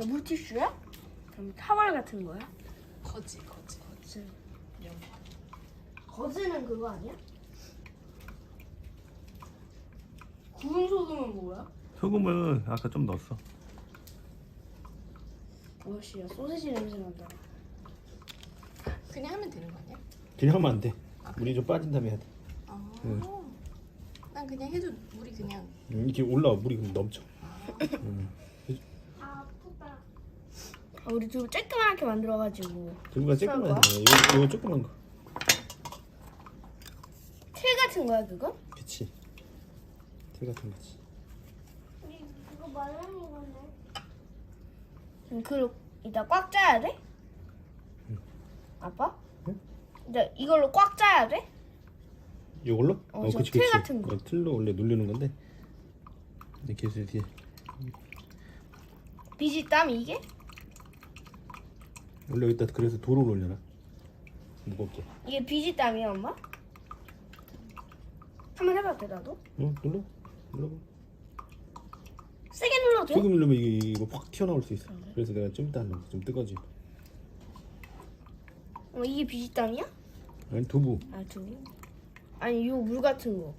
이거 물티슈야? 그럼 타월 같은 거야? 거지 거지 거즈. 명. 거즈는 그거 아니야? 구운 소금은 뭐야? 소금을 아까 좀 넣었어. 뭐시야 소세지 냄새 난다. 그냥 하면 되는 거 아니야? 그냥 하면 안 돼. 물이 좀 빠진 다음에 해야 돼. 아. 응. 난 그냥 해도 물이 그냥 음, 이렇게 올라와 물이 그럼 넘쳐. 음. 아, 우리 좀 쬐끄맣게 만들어가지고 들고가 조금만? 해. 이거 이거 조그만 거. 틀 같은 거야 그거? 그치. 틀 같은 거지. 그거 말하는 건데. 그럼 그걸 이따 꽉 짜야 돼? 아빠? 응? 이제 이걸로 꽉 짜야 돼? 이걸로? 어, 저 틀 같은 거. 어, 틀로 원래 누르는 건데. 이렇게 해서 뒤에 비지 땀 이게? 원래 여기다 그래서 도로 올려놔. 무겁게. 이게 비지 땀이야 엄마? 한번 해봐도 돼 나도? 응 눌러. 눌러. 세게 눌러도 돼? 소금 누르면 이거, 이거 확 튀어나올 수 있어. 그래서 내가 좀 이따 하려고 좀 뜨거지. 어, 이게 비지 땀이야? 아니 두부. 아 두. 아니 요 물 같은 거.